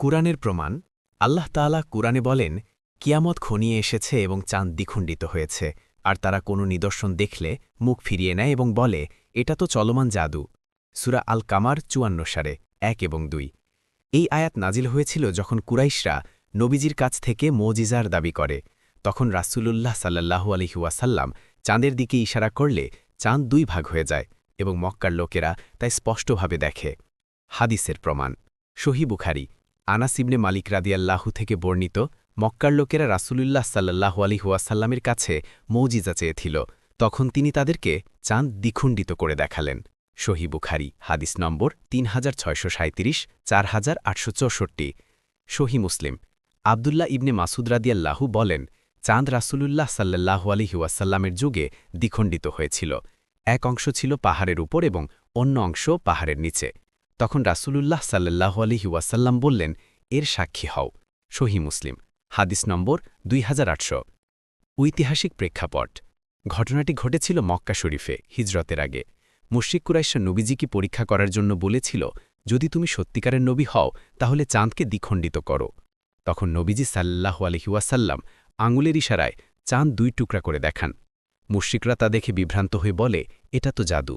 কুরআনের প্রমাণ, আল্লাহ তাআলা কুরআনে বলেন, কিয়ামত খনিয়ে এসেছে এবং চাঁদ দ্বিখণ্ডিত হয়েছে, আর তারা কোনো নিদর্শন দেখলে মুখ ফিরিয়ে নেয় এবং বলে, এটা তো চলমান জাদু। সুরা আল কামার চুয়ান্ন সারে, এক এবং দুই। এই আয়াত নাজিল হয়েছিল যখন কুরাইশরা নবীজির কাছ থেকে মোজিজার দাবি করে। তখন রাসূলুল্লাহ সাল্লাহু আলহিউয়াসাল্লাম চাঁদের দিকে ইশারা করলে চাঁদ দুই ভাগ হয়ে যায় এবং মক্কার লোকেরা তাই স্পষ্টভাবে দেখে। হাদিসের প্রমাণ সহি বুখারি। আনাস ইবনে মালিক রাদিয়াল্লাহু থেকে বর্ণিত, মক্কার লোকেরা রাসূলুল্লাহ সাল্লাহু আলিহুয়াসাল্লামের কাছে মৌজিজা চেয়েছিল। তখন তিনি তাদেরকে চাঁদ দ্বিখণ্ডিত করে দেখালেন। সহি বুখারি, হাদিস নম্বর তিন হাজার ছয়শো সাঁত্রিশ চার হাজার আটশো চৌষট্টি। সহি মুসলিম, আবদুল্লাহ ইবনে মাসুদ রাদিয়াল্লাহু বলেন, চাঁদ রাসূলুল্লাহ সাল্লাহু আলিহুয়াসাল্লামের যুগে দ্বিখণ্ডিত হয়েছিল। এক অংশ ছিল পাহাড়ের উপর এবং অন্য অংশ পাহাড়ের নিচে। তখন রাসূলুল্লাহ সাল্লাহ আলহি ওয়াসাল্লাম বললেন, এর সাক্ষী হও সহি মুসলিম, হাদিস নম্বর দুই হাজার আটশো। ঐতিহাসিক প্রেক্ষাপট, ঘটনাটি ঘটেছিল মক্কা শরীফে হিজরতের আগে। মুশ্রিক কুরাইশা নবীজিকে পরীক্ষা করার জন্য বলেছিল, যদি তুমি সত্যিকারের নবী হও, তাহলে চাঁদকে দ্বিখণ্ডিত করো। তখন নবীজি সাল্লাহ আলহিউয়াসাল্লাম আঙুলের ইশারায় চাঁদ দুই টুকরা করে দেখান। মুশ্রিকরা তা দেখে বিভ্রান্ত হয়ে বলে, এটা তো জাদু।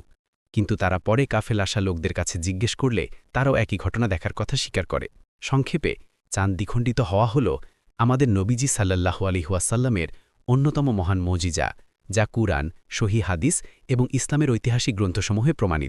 কিন্তু তারা পরে কাফেল আসা লোকদের কাছে জিজ্ঞেস করলে তারাও একই ঘটনা দেখার কথা স্বীকার করে। সংক্ষেপে, চাঁদ দ্বিখণ্ডিত হওয়া হল আমাদের নবীজি সাল্লাহু আলিহাসাল্লামের অন্যতম মহান মজিজা, যা কুরআন, সহি হাদিস এবং ইসলামের ঐতিহাসিক গ্রন্থসমূহে প্রমাণিত।